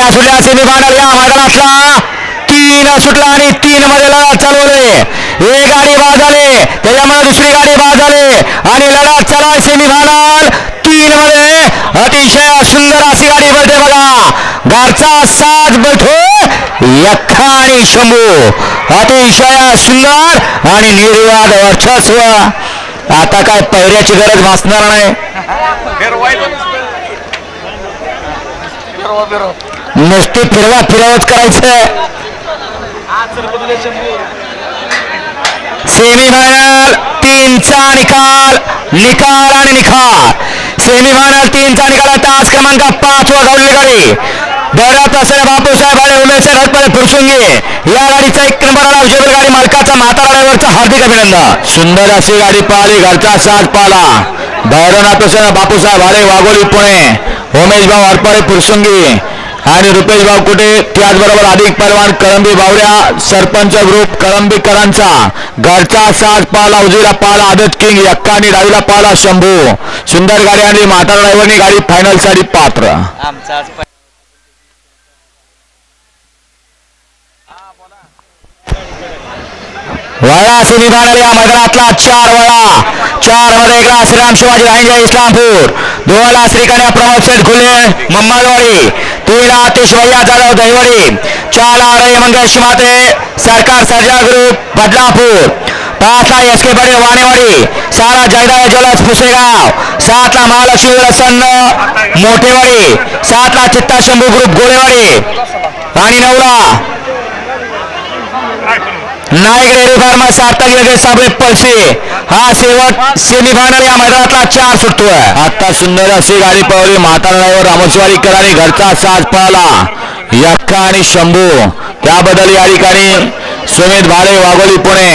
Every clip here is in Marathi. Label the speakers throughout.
Speaker 1: गाड्या सुटल्या सेमीफायनल या मैदानातला तीन सुटला आणि तीन मध्ये लढत चालवले. एक गाडी बाद झाली त्याच्यामुळे दुसरी गाडी बाद झाली आणि लढत चालू आहे सेमीफायनल तीन मध्ये अतिशय सुंदर अशी गाडी बोलते बघा. घरचा साज बैठो यक्खा आणि शंभू. अतिशय सुंदर आणि निर्वाद वर्चस्व आता काय पहिऱ्याची गरज भासणार नाही. नुसती फिरवा फिरावच करायचं. सेमीफायनल तीनचा निकाल निकाल आणि निकाल सेमीफायनल तीनचा निकाल तास क्रमांक पाच वर गाडी बऱ्याच असेल बापूसाहेब आणि उमेश घटपणे फुरसुंगी या गाडीचा एक नंबरला विजयपूर गाडी मालकाचा म्हातारा ड्रायव्हरचं हार्दिक अभिनंदन. सुंदर अशी गाडी पाहिली घरचा साज पाला. भैरवनाथ बापूसाहेब आले वाघोली पुणे. उमेश भाऊ हरपळे फुरसुंगी आणि रुपेश भाऊ कुठे? त्याचबरोबर अधिक पैलवान कळंबी बावड्या सरपंच ग्रुप कळंबीकरांचा. घरचा साज पाला उजीरा पाला आदत किंग यक्का आणि डावीला पाला शंभू. सुंदर गाडी आणली म्हातारा ड्रायव्हरनी गाडी फायनलसाठी पात्र वळा सेमीफायनल या मैदानातला चार वळा. चारमध्ये एकला श्रीराम शिवाजी राहिंजा इस्लामपूर. दोनला श्रीकन्या प्रमोद शेठ खुले मम्मालवाडी तीनला आतिश जाधव दहिवडी चारला रई मंगेश माते सरकार सर्जा ग्रुप बदलापूर. पाचला एस के पटेल वाणेवाडी. सहाला जयदाय जलस पुसेगाव. सातला महालक्ष्मी प्रसन्न मोठेवाडी. सातला चित्ता शंभू ग्रुप गोळेवाडी. आणि नवरा नाईक डेअरी फार्मा सार्थक योगेश साबळे पळसे हा शेवट सेमीफायनल या मैदानातला चार सुटतोय आता सुंदर अशी गाडी पळवली. म्हातारावर रामोश्वरीकर कराने घरचा साज पळाला. यक्का आणि शंभू. त्याबद्दल या ठिकाणी सुमित भाडे वाघोली पुणे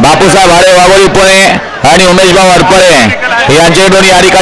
Speaker 1: बापूसाहेब भाडे वाघोली पुणे आणि उमेश भाऊ हरपळे यांच्याकडून दोन या ठिकाणी